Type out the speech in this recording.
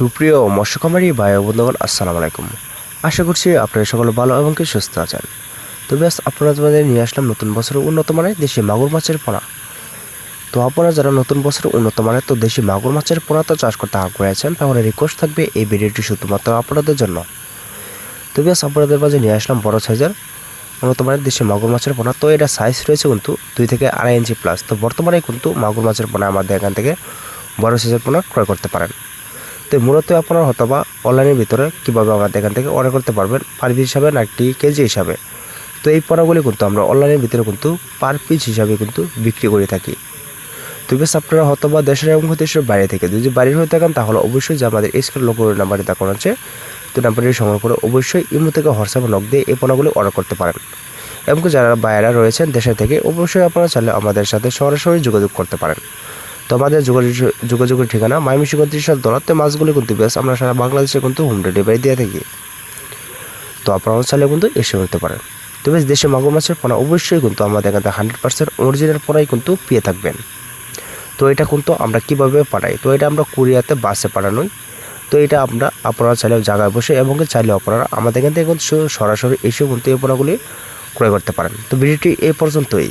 সুপ্রিয় মৎস্যকুমারী ভাই বন্ধুগণ, আসসালামু আলাইকুম। আশা করছি আপনারা সকলে ভালো এবং কি সুস্থ আছেন। তো ব্যাস, আপনারা তোমাদের নিয়ে আসলাম নতুন বছরের উন্নত মানের দেশি মাগুর মাছের পোনা। তো আপনারা যারা নতুন বছরের উন্নত মানের তো দেশি মাগুর মাছের পোনা তো চাষ করতে আগ্রহী আছেন, তাহলে রিকোয়েস্ট থাকবে এই ভিডিওটি শুধুমাত্র আপনাদের জন্য। তো ব্যাস, আপনাদের মাঝে নিয়ে আসলাম বড় সাইজের উন্নত মানের দেশি মাগুর মাছের পোনা। তো এটা সাইজ রয়েছে কিন্তু দুই থেকে আড়াই ইঞ্চি প্লাস তো বর্তমানে কিন্তু মাগুর মাছের পোনা আমাদের এখান থেকে বড় সাইজের পোনা ক্রয় করতে পারেন। তো মূলত আপনারা হয়তো বা অনলাইনের ভিতরে কীভাবে আমাদের এখান থেকে অর্ডার করতে পারবেন পার পিস হিসাবে না একটি কেজি হিসাবে। তো এই পণ্যগুলি কিন্তু আমরা অনলাইনের ভিতরে কিন্তু পার পিস হিসাবে কিন্তু বিক্রি করে থাকি। তো বেশ, আপনারা হয়তো বা দেশের এবং দেশের বাইরে থেকে যদি বাইরে হয়ে থাকেন, তাহলে অবশ্যই যে আমাদের স্ক্রিন লোক নাম্বারে দেখানো আছে, তো নাম্বারটি সংগ্রহ করে অবশ্যই ইমো থেকে হোয়াটসঅ্যাপে নক দিয়ে এই পণ্যগুলি অর্ডার করতে পারেন। এবং যারা বাইরে রয়েছেন দেশের থেকে, অবশ্যই আপনারা চাইলে আমাদের সাথে সরাসরি যোগাযোগ করতে পারেন। তো আমাদের যোগাযোগ যোগাযোগের ঠিকানা মাইমিশিগঞ্জ ত্রিশাল দলাতে মাছগুলি কিন্তু বেশ। আমরা সারা বাংলাদেশে কিন্তু হোম ডেলিভারি দিয়ে থাকি। তো আপনারা চাইলে কিন্তু এসে করতে পারেন। তো বেশ, দেশে মাগুর মাছের পোনা অবশ্যই কিন্তু আমাদের এখানে হান্ড্রেড পার্সেন্ট অরিজিনাল পোনাই কিন্তু পেয়ে থাকবেন। তো এটা কিন্তু আমরা কীভাবে পাঠাই? তো এটা আমরা কুরিয়াতে বাসে পাঠানোই। তো এটা আমরা আপনারা চাইলে জায়গায় বসে এবং চাইলে আপনারা আমাদের এখান থেকে কিন্তু সরাসরি এসেও কিন্তু এই পোনাগুলি ক্রয় করতে পারেন। তো ভিডিওটি এই পর্যন্তই।